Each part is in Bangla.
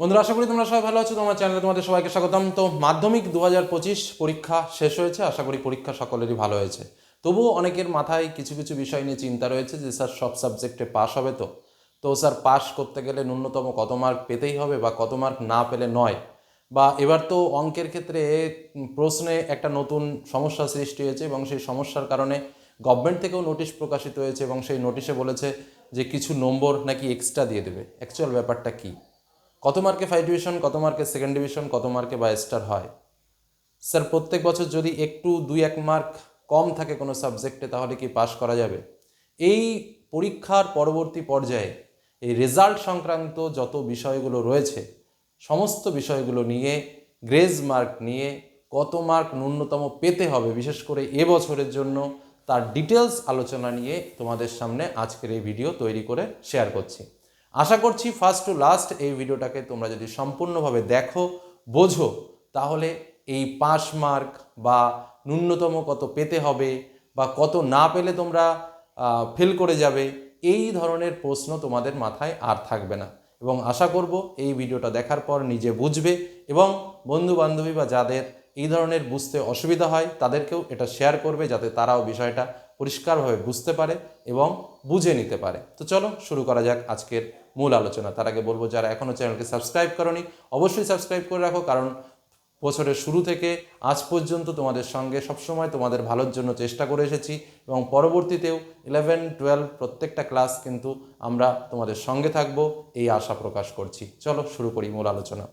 বন্ধুরা, আশা করি তোমরা সবাই ভালো আছো। তোমার চ্যানেলে তোমাদের সবাইকে স্বাগতম। তো মাধ্যমিক দু হাজার পঁচিশ পরীক্ষা শেষ হয়েছে। আশা করি পরীক্ষা সকলেরই ভালো হয়েছে। তবুও অনেকের মাথায় কিছু কিছু বিষয় নিয়ে চিন্তা রয়েছে যে, স্যার, সব সাবজেক্টে পাস হবে তো? তো, স্যার পাস করতে গেলে ন্যূনতম কত মার্ক পেতেই হবে বা কত মার্ক না পেলে নয়? বা এবার তো অঙ্কের ক্ষেত্রে প্রশ্নে একটা নতুন সমস্যা সৃষ্টি হয়েছে এবং সেই সমস্যার কারণে গভর্নমেন্ট থেকেও নোটিশ প্রকাশিত হয়েছে এবং সেই নোটিশে বলেছে যে, কিছু নম্বর নাকি এক্সট্রা দিয়ে দেবে। অ্যাকচুয়াল ব্যাপারটা কী? কত মার্কে ফাইভ ডিভিশন কত মার্কে সেকেন্ড ডিভিশন কত মার্কে বা স্টার হয়? স্যার প্রত্যেক বছর যদি একটু দুই এক মার্ক কম থাকে কোনো সাবজেক্টে তাহলে কি পাশ করা যাবে? এই পরীক্ষার পরবর্তী পর্যায়ে এই রেজাল্ট সংক্রান্ত যত বিষয়গুলো রয়েছে, সমস্ত বিষয়গুলো নিয়ে গ্রেজ মার্ক নিয়ে কত মার্ক ন্যূনতম পেতে হবে, বিশেষ করে এবছরের জন্য, তার ডিটেলস আলোচনা নিয়ে তোমাদের সামনে আজকের এই ভিডিও তৈরি করে শেয়ার করছি। আশা করছি ফার্স্ট টু লাস্ট এই ভিডিওটাকে তোমরা যদি সম্পূর্ণভাবে দেখো, বোঝো, তাহলে এই পাস মার্ক বা ন্যূনতম কত পেতে হবে বা কত না পেলে তোমরা ফেল করে যাবে, এই ধরনের প্রশ্ন তোমাদের মাথায় আর থাকবে না। এবং আশা করব এই ভিডিওটা দেখার পর নিজে বুঝবে এবং বন্ধু বান্ধবী বা যাদের এই ধরনের বুঝতে অসুবিধা হয়, তাদেরকেও এটা শেয়ার করবে যাতে তারাও বিষয়টা পরিষ্কারভাবে বুঝতে পারে এবং বুঝে নিতে পারে। তো চলো শুরু করা যাক আজকের মূল আলোচনা। তার আগে বলব, যারা এখনও চ্যানেলকে সাবস্ক্রাইব করনি, অবশ্যই সাবস্ক্রাইব করে রাখো, কারণ বছরের শুরু থেকে আজ পর্যন্ত তোমাদের সঙ্গে সবসময় তোমাদের ভালোর জন্য চেষ্টা করে এসেছি এবং পরবর্তীতেও ইলেভেন টুয়েলভ প্রত্যেকটা ক্লাস কিন্তু আমরা তোমাদের সঙ্গে থাকব, এই আশা প্রকাশ করছি। চলো শুরু করি মূল আলোচনা।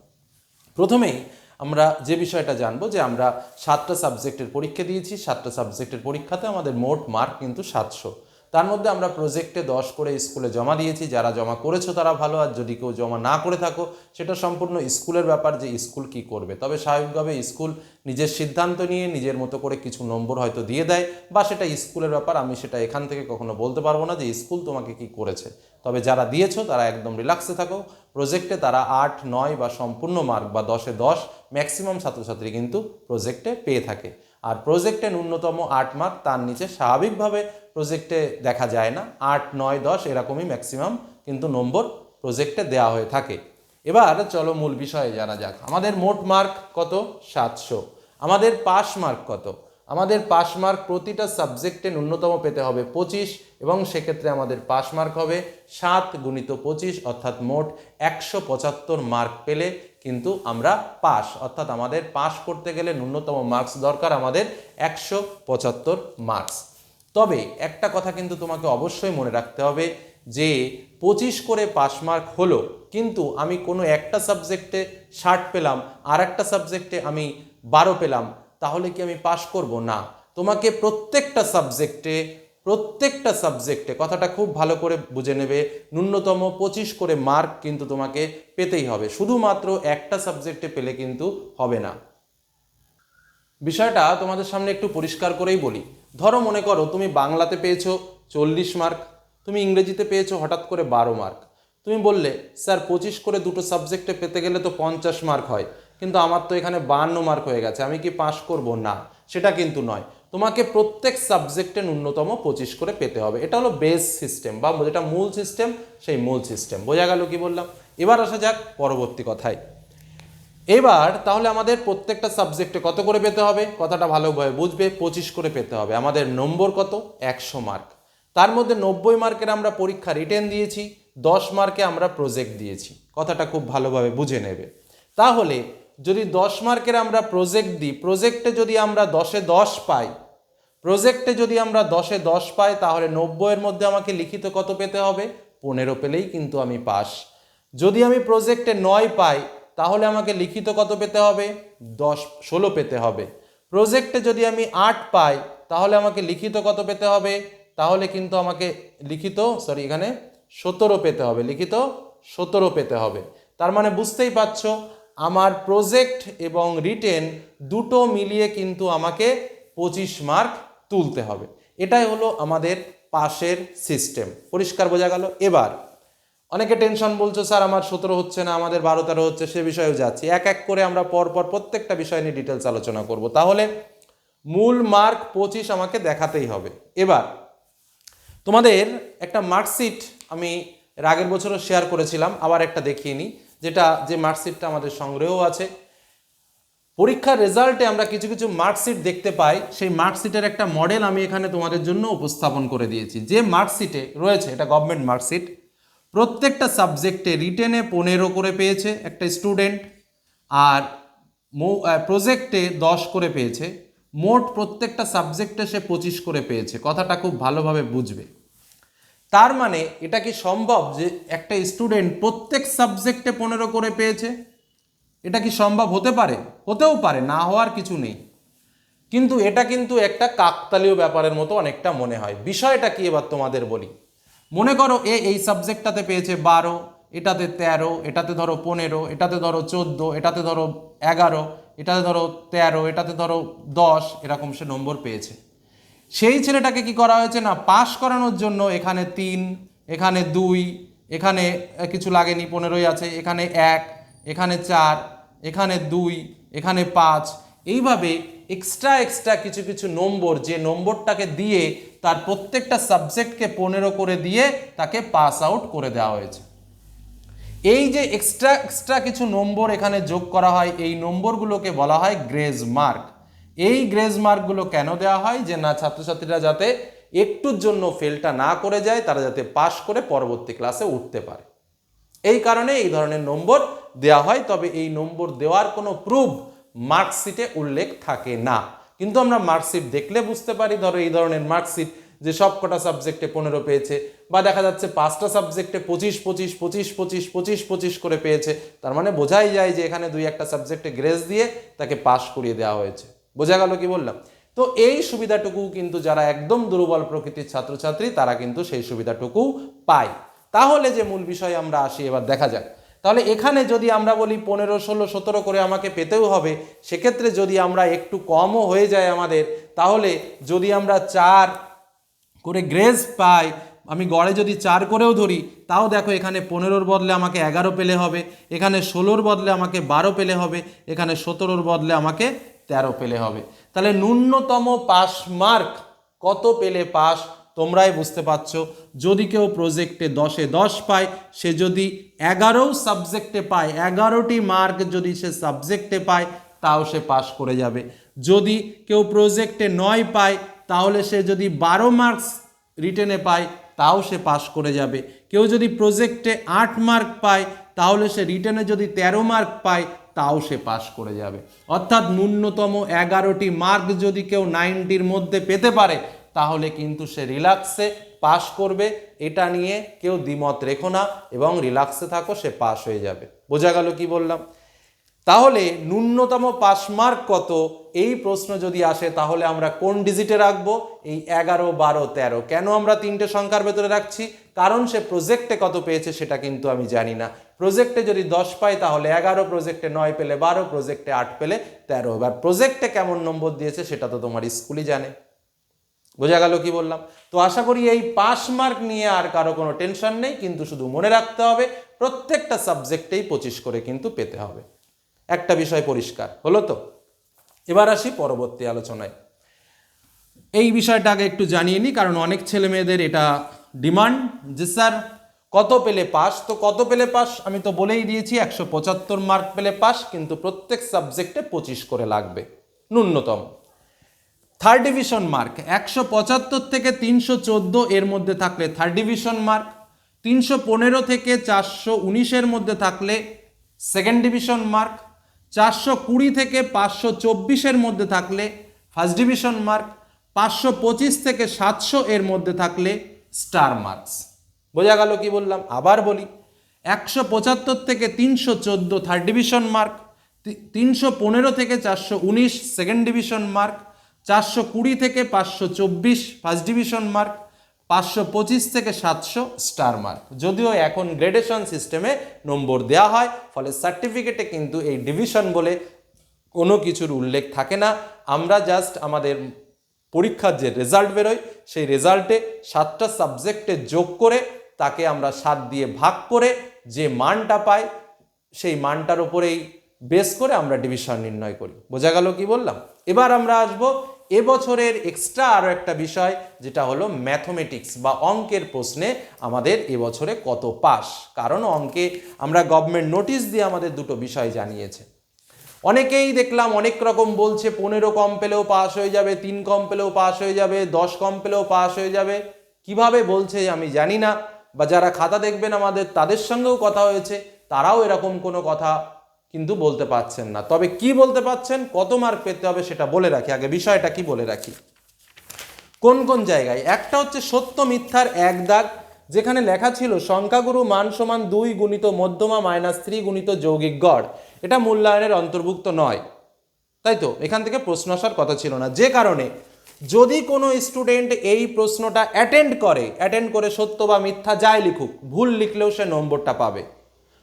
প্রথমেই আমরা যে বিষয়টা জানব যে আমরা সাতটা সাবজেক্টের পরীক্ষা দিয়েছি, সাতটা সাবজেক্টের পরীক্ষাতে আমাদের মোট মার্ক কিন্তু সাতশো। তার মধ্যে আমরা প্রজেক্টে দশ করে স্কুলে জমা দিয়েছি, যারা জমা করেছ তারা ভালো, আর যদি কেউ জমা না করে থাকো, সেটা সম্পূর্ণ স্কুলের ব্যাপার যে স্কুল কি করবে। তবে স্বাভাবিকভাবে স্কুল নিজের সিদ্ধান্ত নিয়ে নিজের মতো করে কিছু নম্বর হয়তো দিয়ে দেয়, বা সেটা স্কুলের ব্যাপার, আমি সেটা এখান থেকে কখনো বলতে পারব না যে স্কুল তোমাকে কি করেছে। তবে যারা দিয়েছ তারা একদম রিল্যাক্সে থাকো। প্রজেক্টে তারা আট, নয় বা সম্পূর্ণ মার্ক বা দশে দশ ম্যাক্সিমাম ছাত্রছাত্রী কিন্তু প্রজেক্টে পেয়ে থাকে। আর প্রজেক্টে ন্যূনতম আট মার্ক তার নিচে স্বাভাবিকভাবে প্রজেক্টে দেখা যায় না। আট, নয়, দশ এরকমই ম্যাক্সিমাম কিন্তু নম্বর প্রজেক্টে দেওয়া হয়ে থাকে। এবার চলো মূল বিষয়ে জানা যাক। আমাদের মোট মার্ক কত? সাতশো। আমাদের পাস মার্ক কত? আমাদের পাস মার্ক প্রতিটা সাবজেক্টে ন্যূনতম পেতে হবে পঁচিশ এবং সেক্ষেত্রে আমাদের পাস মার্ক হবে সাত গুণিত পঁচিশ, অর্থাৎ মোট একশো পঁচাত্তর মার্ক পেলে কিন্তু আমরা পাস অর্থাৎ আমাদের পাস করতে গেলে ন্যূনতম মার্কস দরকার, আমাদের একশো পঁচাত্তর মার্কস তবে একটা কথা কিন্তু তোমাকে অবশ্যই মনে রাখতে হবে যে পঁচিশ করে পাস মার্ক হলো, কিন্তু আমি কোনো একটা সাবজেক্টে ষাট পেলাম, আর একটা সাবজেক্টে আমি বারো পেলাম, তাহলে কি আমি পাশ করব? না। তোমাকে প্রত্যেকটা সাবজেক্টে প্রত্যেকটা সাবজেক্টে কথাটা খুব ভালো করে বুঝে নেবে। ন্যূনতম পঁচিশ করে মার্ক কিন্তু তোমাকে পেতেই হবে। শুধুমাত্র একটা সাবজেক্টে পেলে কিন্তু হবে না। বিষয়টা তোমাদের সামনে একটু পরিষ্কার করেই বলি। ধরো মনে করো তুমি বাংলাতে পেয়েছ চল্লিশ মার্ক, তুমি ইংরেজিতে পেয়েছ হঠাৎ করে বারো মার্ক। তুমি বললে, স্যার, পঁচিশ করে দুটো সাবজেক্টে পেতে গেলে তো পঞ্চাশ মার্ক হয়, কিন্তু আমার তো এখানে বান্ন মার্ক হয়ে গেছে, আমি কি পাশ করব? না, সেটা কিন্তু নয়। তোমাকে প্রত্যেক সাবজেক্টে ন্যূনতম পঁচিশ করে পেতে হবে। এটা হলো বেস সিস্টেম বা যেটা মূল সিস্টেম সেই মূল সিস্টেম বোঝা গেল কি বললাম? এবার আসা যাক পরবর্তী কথায়। এবার তাহলে আমাদের প্রত্যেকটা সাবজেক্টে কত করে পেতে হবে? কথাটা ভালোভাবে বুঝবে, পঁচিশ করে পেতে হবে। আমাদের নম্বর কত? একশো মার্ক তার মধ্যে নব্বই মার্কের আমরা পরীক্ষা রিটেন দিয়েছি, দশ মার্কে আমরা প্রজেক্ট দিয়েছি। কথাটা খুব ভালোভাবে বুঝে নেবে। তাহলে যদি দশ মার্কের আমরা প্রজেক্ট দিই প্রজেক্টে যদি আমরা দশে দশ পাই প্রজেক্টে যদি আমরা দশে দশ পাই, তাহলে নব্বইয়ের মধ্যে আমাকে লিখিত কত পেতে হবে? পনেরো পেলেই কিন্তু আমি পাস। যদি আমি প্রজেক্টে নয় পাই, তাহলে আমাকে লিখিত কত পেতে হবে? দশ, ষোলো পেতে হবে। প্রজেক্টে যদি আমি আট পাই, তাহলে আমাকে লিখিত কত পেতে হবে? তাহলে কিন্তু আমাকে লিখিত সরি এখানে সতেরো পেতে হবে। লিখিত সতেরো পেতে হবে। তার মানে বুঝতেই পারছ, আমার প্রজেক্ট এবং রিটেন দুটো মিলিয়ে কিন্তু আমাকে পঁচিশ মার্ক তুলতে হবে। এটাই হলো আমাদের পাশের সিস্টেম পরিষ্কার বোঝা গেল। এবার, অনেকে টেনশন বলছো, স্যার, আমার সতেরো হচ্ছে না, আমাদের বারো, তেরো হচ্ছে, সে বিষয়েও যাচ্ছি। এক এক করে আমরা পরপর প্রত্যেকটা বিষয় নিয়ে ডিটেলস আলোচনা করব। তাহলে মূল মার্ক পঁচিশ আমাকে দেখাতেই হবে। এবার, তোমাদের একটা মার্কশিট আমি আগের বছরও শেয়ার করেছিলাম, আবার একটা দেখিয়ে নিই, যেটা, যে মার্কশিটটা আমাদের সংগ্রহেও আছে। পরীক্ষার রেজাল্টে আমরা কিছু কিছু মার্কশিট দেখতে পাই। সেই মার্কশিটের একটা মডেল আমি এখানে তোমাদের জন্য উপস্থাপন করে দিয়েছি। যে মার্কশিটে রয়েছে, এটা গভর্নমেন্ট মার্কশিট প্রত্যেকটা সাবজেক্টে রিটেনে পনেরো করে পেয়েছে একটা স্টুডেন্ট আর প্রজেক্টে দশ করে পেয়েছে। মোট প্রত্যেকটা সাবজেক্টে সে পঁচিশ করে পেয়েছে। কথাটা খুব ভালোভাবে বুঝবে। তার মানে এটা কি সম্ভব যে একটা স্টুডেন্ট প্রত্যেক সাবজেক্টে পনেরো করে পেয়েছে? এটা কি সম্ভব হতে পারে? হতেও পারে, না হওয়ার কিছু নেই। কিন্তু এটা কিন্তু একটা কাকতালীয় ব্যাপারের মতো অনেকটা মনে হয়। বিষয়টা কি এবার তোমাদের বলি। মনে করো এ এই সাবজেক্টটাতে পেয়েছে বারো, এটাতে তেরো, এটাতে ধরো পনেরো, এটাতে ধরো চোদ্দ, এটাতে ধরো এগারো, এটাতে ধরো তেরো, এটাতে ধরো দশ, এরকম সে নম্বর পেয়েছে। সেই ছেলেটাকে কি করা হয়েছে না, পাশ করানোর জন্য এখানে তিন, এখানে দুই, এখানে কিছু লাগেনি, পনেরোই আছে, এখানে এক এখানে চার, এখানে দুই, এখানে পাঁচ। এইভাবে এক্সট্রা এক্সট্রা কিছু কিছু নম্বর, যে নম্বরটাকে দিয়ে তার প্রত্যেকটা সাবজেক্টকে পনেরো করে দিয়ে তাকে পাস আউট করে দেওয়া হয়েছে। এই যে এক্সট্রা এক্সট্রা কিছু নম্বর এখানে যোগ করা হয়, এই নম্বরগুলোকে বলা হয় গ্রেজ মার্ক এই গ্রেজ মার্কগুলো কেন দেওয়া হয়? যে না, ছাত্রছাত্রীরা যাতে একটুর জন্য ফেলটা না করে যায়, তারা যাতে পাশ করে পরবর্তী ক্লাসে উঠতে পারে। এই কারণে এই ধরনের নম্বর দেওয়া হয়, তবে এই নম্বর দেওয়ার কোনো প্রুফ মার্কশিটে উল্লেখ থাকে না। কিন্তু আমরা মার্কশিট দেখলে বুঝতে পারি, ধরো এই ধরনের মার্কশিট যে সব কটা সাবজেক্টে পনেরো পেয়েছে, বা দেখা যাচ্ছে পাঁচটা সাবজেক্টে পঁচিশ পঁচিশ পঁচিশ পঁচিশ পঁচিশ পঁচিশ করে পেয়েছে, তার মানে বোঝাই যায় যে এখানে দুই একটা সাবজেক্টে গ্রেস দিয়ে তাকে পাশ করিয়ে দেওয়া হয়েছে। বোঝা গেল কি বললাম? তো এই সুবিধাটুকু কিন্তু যারা একদম দুর্বল প্রকৃতির ছাত্রছাত্রী, তারা কিন্তু সেই সুবিধাটুকু পায়। তাহলে যে মূল বিষয় আমরা আসি, এবার দেখা যাক। তাহলে এখানে যদি আমরা বলি পনেরো, ষোলো, সতেরো করে আমাকে পেতেও হবে, সেক্ষেত্রে যদি আমরা একটু কমও হয়ে যায় আমাদের, তাহলে যদি আমরা চার করে গ্রেস পাই, আমি গড়ে যদি চার করেও ধরি, তাও দেখো এখানে পনেরোর বদলে আমাকে এগারো পেলে হবে, এখানে ষোলোর বদলে আমাকে বারো পেলে হবে, এখানে সতেরোর বদলে আমাকে তেরো পেলে হবে। তাহলে ন্যূনতম পাস মার্ক কত পেলে পাস? তোমরাই বুঝতে পারছ, যদি কেউ প্রজেক্টে দশে দশ পায়, সে যদি এগারো সাবজেক্টে পায়, এগারোটি মার্ক যদি সে সাবজেক্টে পায়, তাও সে পাস করে যাবে। যদি কেউ প্রজেক্টে নয় পায়, তাহলে সে যদি বারো মার্কস রিটেনে পায়, তাও সে পাস করে যাবে। কেউ যদি প্রজেক্টে আট মার্ক পায়, তাহলে সে রিটেনে যদি তেরো মার্ক পায়, তাও সে পাস করে যাবে। অর্থাৎ ন্যূনতম এগারোটি মার্ক যদি কেউ নাইনটির মধ্যে পেতে পারে তাহলে কিন্তু সে রিল্যাক্সে পাস করবে। এটা নিয়ে কেউ দ্বিমত রেখো না এবং রিল্যাক্সে থাকো, সে পাস হয়ে যাবে। বোঝা গেল কি বললাম? তাহলে ন্যূনতম পাস মার্ক কত? এই প্রশ্ন যদি আসে, তাহলে আমরা কোন ডিজিটে রাখব? এই এগারো, বারো, তেরো। কেন আমরা তিনটে সংখ্যার ভেতরে রাখছি? কারণ সে প্রজেক্টে কত পেয়েছে সেটা কিন্তু আমি জানি না। প্রজেক্টে যদি দশ পাই, তাহলে এগারো প্রজেক্টে নয় পেলে বারো প্রজেক্টে আট পেলে তেরো। এবার প্রজেক্টে কেমন নম্বর দিয়েছে, সেটা তো তোমার স্কুলই জানে। বোঝা গেল কি বললাম? তো আশা করি এই পাস মার্ক নিয়ে আর কারও কোনো টেনশন নেই, কিন্তু শুধু মনে রাখতে হবে, প্রত্যেকটা সাবজেক্টেই পঁচিশ করে কিন্তু পেতে হবে। একটা বিষয় পরিষ্কার, হলো তো? এবার আসি পরবর্তী আলোচনায়। এই বিষয়টা আগে একটু জানিয়ে নিই কারণ অনেক ছেলে মেয়েদের এটা ডিমান্ড যে, স্যার, কত পেলে পাস তো কত পেলে পাস আমি তো বলেই দিয়েছি, একশো পঁচাত্তর মার্ক পেলে পাস কিন্তু প্রত্যেক সাবজেক্টে পঁচিশ করে লাগবে, ন্যূনতম। থার্ড ডিভিশন মার্ক একশো পঁচাত্তর থেকে তিনশো চোদ্দ এর মধ্যে থাকলে থার্ড ডিভিশন মার্ক তিনশো পনেরো থেকে চারশো উনিশের মধ্যে থাকলে সেকেন্ড ডিভিশন মার্ক চারশো কুড়ি থেকে পাঁচশো চব্বিশের মধ্যে থাকলে ফার্স্ট ডিভিশন মার্ক পাঁচশো পঁচিশ থেকে সাতশো এর মধ্যে থাকলে স্টার মার্কস বোঝা গেল কি বললাম? আবার বলি, একশো পঁচাত্তর থেকে তিনশো চোদ্দ থার্ড ডিভিশন মার্ক তিনশো পনেরো থেকে চারশো উনিশ সেকেন্ড ডিভিশন মার্ক চারশো কুড়ি থেকে পাঁচশো চব্বিশ ফার্স্ট ডিভিশন মার্ক পাঁচশো পঁচিশ থেকে সাতশো স্টার মার্ক যদিও এখন গ্রেডেশন সিস্টেমে নম্বর দেওয়া হয়, ফলে সার্টিফিকেটে কিন্তু এই ডিভিশন বলে কোনো কিছুর উল্লেখ থাকে না। আমরা জাস্ট আমাদের পরীক্ষার যে রেজাল্ট বেরোয়, সেই রেজাল্টে সাতটা সাবজেক্টে যোগ করে তাকে আমরা সাত দিয়ে ভাগ করে যে মানটা পাই, সেই মানটার ওপরেই বেস করে আমরা ডিভিশন নির্ণয় করি। বোঝা গেল কি বললাম? এবার আমরা আসব এবছরের এক্সট্রা আরও একটা বিষয়, যেটা হলো ম্যাথমেটিক্স বা অঙ্কের প্রশ্নে আমাদের এবছরে কত পাস কারণ অঙ্কে আমরা গভর্নমেন্ট নোটিশ দিয়ে আমাদের দুটো বিষয় জানিয়েছে। অনেকেই দেখলাম অনেক রকম বলছে, পনেরো কম পেলেও পাস হয়ে যাবে, তিন কম পেলেও পাস হয়ে যাবে, দশ কম পেলেও পাস হয়ে যাবে। কীভাবে বলছে আমি জানি না, বা যারা খাতা দেখবেন আমাদের, তাদের সঙ্গেও কথা হয়েছে, তারাও এরকম কোনো কথা কিন্তু বলতে পারছেন না। তবে কি বলতে পারছেন কত মার্ক পেতে হবে সেটা বলে রাখি। আগে বিষয়টা কি বলে রাখি? কোন কোন জায়গায়? একটা হচ্ছে সত্য মিথ্যার এক দাগ, যেখানে লেখা ছিল, সংখ্যাগুরু মান সমান দুই গুণিত মধ্যমা মাইনাস থ্রি গুণিত যৌগিক গড়। এটা মূল্যায়নের অন্তর্ভুক্ত নয়। তাই তো? এখান থেকে প্রশ্ন আসার কথা ছিল না। যে কারণে, যদি কোনো স্টুডেন্ট এই প্রশ্নটা অ্যাটেন্ড করে অ্যাটেন্ড করে সত্য বা মিথ্যা যাই লিখুক, ভুল লিখলেও সে নম্বরটা পাবে।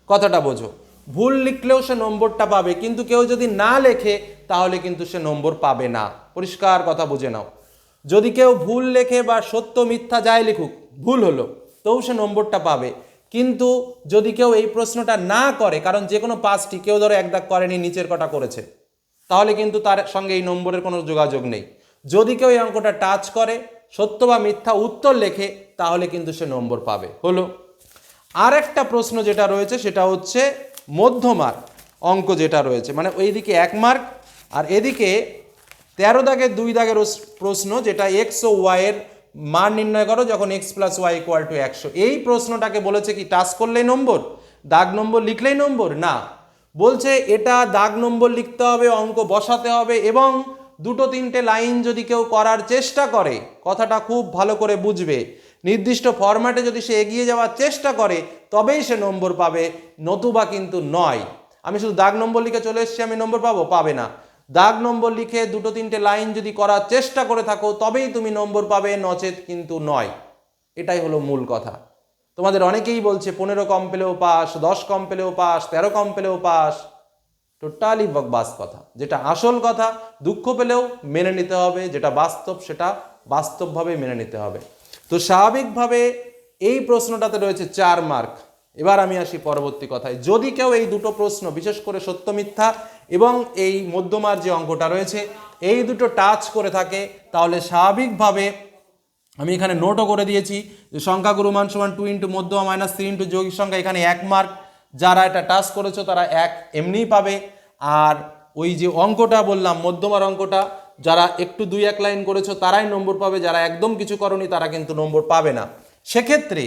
কথাটা বোঝো। ভুল লিখলেও সে নম্বরটা পাবে, কিন্তু কেউ যদি না লেখে, তাহলে কিন্তু সে নম্বর পাবে না। পরিষ্কার কথা বুঝে নাও। যদি কেউ ভুল লেখে বা সত্য মিথ্যা যাই লিখুক, ভুল হলো, তবু সে নম্বরটা পাবে। কিন্তু যদি কেউ এই প্রশ্নটা না করে, কারণ যে কোনো পাঁচটি, কেউ ধরো এক দাগ করেনি, নিচের কটা করেছে, তাহলে কিন্তু তার সঙ্গে এই নম্বরের কোনো যোগাযোগ নেই। যদি কেউ এই অঙ্কটা টাচ করে, সত্য বা মিথ্যা উত্তর লেখে, তাহলে কিন্তু সে নম্বর পাবে। হলো। আর একটা প্রশ্ন যেটা রয়েছে, সেটা হচ্ছে মধ্যমার অঙ্ক যেটা রয়েছে মানে ওইদিকে এক মার্ক আর এদিকে তেরো দাগের দুই দাগের প্রশ্ন যেটা এক্স ও ওয়াইয়ের মান নির্ণয় করো যখন X plus Y equal to একশো। এই প্রশ্নটাকে বলেছে কি, টাচ করলেই নম্বর? দাগ নম্বর লিখলেই নম্বর? না। বলছে এটা দাগ নম্বর লিখতে হবে, অঙ্ক বসাতে হবে এবং দুটো তিনটে লাইন যদি কেউ করার চেষ্টা করে, কথাটা খুব ভালো করে বুঝবে। নির্দিষ্ট ফরম্যাটে যদি সে এগিয়ে যাওয়ার চেষ্টা করে তবেই সে নম্বর পাবে। নতুবা কিন্তু নয়। আমি শুধু দাগ নম্বর লিখে চলে এসেছি, আমি নম্বর পাবো? পাবে না। দাগ নম্বর লিখে দুটো তিনটে লাইন যদি করার চেষ্টা করে থাকো, তবেই তুমি নম্বর পাবে, নচেত কিন্তু নয়। এটাই হলো মূল কথা। তোমাদের অনেকেই বলছে, পনেরো কম পেলেও পাস, দশ কম পেলেও পাস, তেরো কম পেলেও পাস। টোটালি বকবাস কথা। যেটা আসল কথা, দুঃখ পেলেও মেনে নিতে হবে। যেটা বাস্তব, সেটা বাস্তবভাবে মেনে নিতে হবে। তো স্বাভাবিকভাবে এই প্রশ্নটাতে রয়েছে চার মার্ক। এবার আমি আসি পরবর্তী কথায়। যদি কেউ এই দুটো প্রশ্ন, বিশেষ করে সত্য মিথ্যা এবং এই মধ্যমার যে অঙ্কটা রয়েছে, এই দুটো টাচ করে থাকে, তাহলে স্বাভাবিকভাবে আমি এখানে নোটও করে দিয়েছি যে সংখ্যাগুরু মান সমান টু ইন্টু মধ্যমা মাইনাস থ্রি ইন্টু যৌগিক সংখ্যা এখানে এক মার্ক যারা এটা টাচ করেছ, তারা এক এমনিই পাবে। আর ওই যে অঙ্কটা বললাম, মধ্যমার অঙ্কটা, যারা একটু দুই এক লাইন করেছ, তারাই নম্বর পাবে। যারা একদম কিছু করনি, তারা কিন্তু নম্বর পাবে না। সেক্ষেত্রে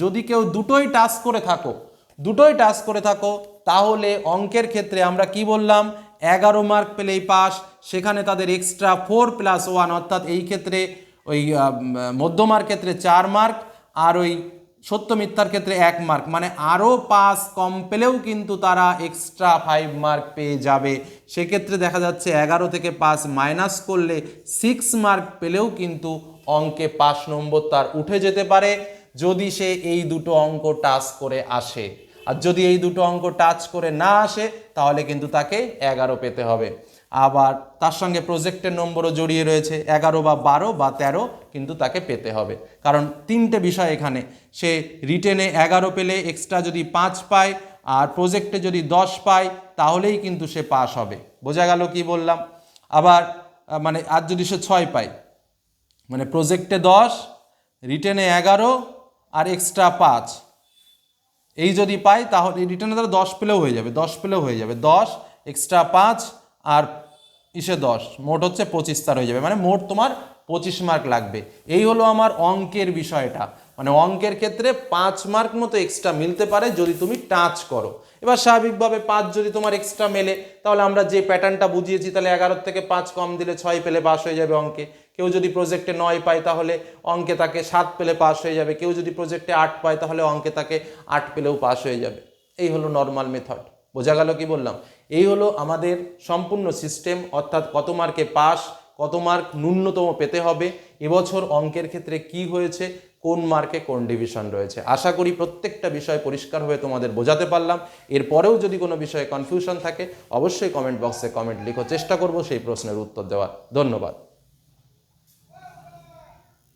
যদি কেউ দুটোই টাচ করে থাকো, দুটোই টাচ করে থাকো, তাহলে অঙ্কের ক্ষেত্রে আমরা কি বললাম? এগারো মার্ক পেলেই পাস সেখানে তাদের এক্সট্রা ফোর প্লাস ওয়ান অর্থাৎ এই ক্ষেত্রে ওই মধ্যমার ক্ষেত্রে চার মার্ক আর ওই সত্য মিথ্যার ক্ষেত্রে এক মার্ক মানে আরও পাস কম পেলেও কিন্তু তারা এক্সট্রা ফাইভ মার্ক পেয়ে যাবে। সেক্ষেত্রে দেখা যাচ্ছে এগারো থেকে পাস মাইনাস করলে সিক্স মার্ক পেলেও কিন্তু অঙ্কে পাস নম্বর তার উঠে যেতে পারে যদি সে এই দুটো অঙ্ক টাচ করে আসে। আর যদি এই দুটো অঙ্ক টাচ করে না আসে, তাহলে কিন্তু তাকে এগারো পেতে হবে। আবার তার সঙ্গে প্রজেক্টের নম্বরও জড়িয়ে রয়েছে, এগারো বা বারো বা তেরো কিন্তু তাকে পেতে হবে। কারণ তিনটে বিষয় এখানে, সে রিটেনে এগারো পেলে এক্সট্রা যদি পাঁচ পায়, আর প্রজেক্টে যদি দশ পায়, তাহলেই কিন্তু সে পাস হবে। বোঝা গেল কি বললাম? আবার মানে আর যদি সে ছয় পায় মানে প্রজেক্টে দশ রিটেনে এগারো আর এক্সট্রা পাঁচ। এই যদি পাই তাহলে রিটার্নে তাহলে দশ পেলেও হয়ে যাবে, দশ পেলেও হয়ে যাবে। দশ এক্সট্রা পাঁচ আর ইসে দশ, মোট হচ্ছে পঁচিশ তার হয়ে যাবে। মানে মোট তোমার পঁচিশ মার্ক লাগবে। এই হলো আমার অঙ্কের বিষয়টা। মানে অঙ্কের ক্ষেত্রে পাঁচ মার্ক মতো এক্সট্রা মিলতে পারে যদি তুমি টাচ করো। এবার স্বাভাবিকভাবে পাঁচ যদি তোমার এক্সট্রা মেলে, তাহলে আমরা যে প্যাটার্নটা বুঝিয়েছি, তাহলে এগারোর থেকে পাঁচ কম দিলে ছয় পেলে পাস হয়ে যাবে অঙ্কে। কেউ যদি প্রজেক্টে নয় পায় তাহলে অঙ্কে তাকে সাত পেলে পাশ হয়ে যাবে। কেউ যদি প্রজেক্টে আট পায় তাহলে অঙ্কে তাকে আট পেলেও পাশ হয়ে যাবে। এই হলো নর্মাল মেথড বোঝা গেল কি বললাম? এই হলো আমাদের সম্পূর্ণ সিস্টেম অর্থাৎ কত মার্কে পাস কত মার্ক ন্যূনতম পেতে হবে। এবছর অঙ্কের ক্ষেত্রে কি হয়েছে? কোন মার্কে কোন ডিভিশন রয়েছে? আশা করি প্রত্যেকটা বিষয় পরিষ্কার হয়ে তোমাদের বোঝাতে পারলাম। এরপরেও যদি কোনো বিষয়ে কনফিউশন থাকে, অবশ্যই কমেন্ট বক্সে কমেন্ট লিখো। চেষ্টা করব সেই প্রশ্নের উত্তর দেওয়ার। ধন্যবাদ।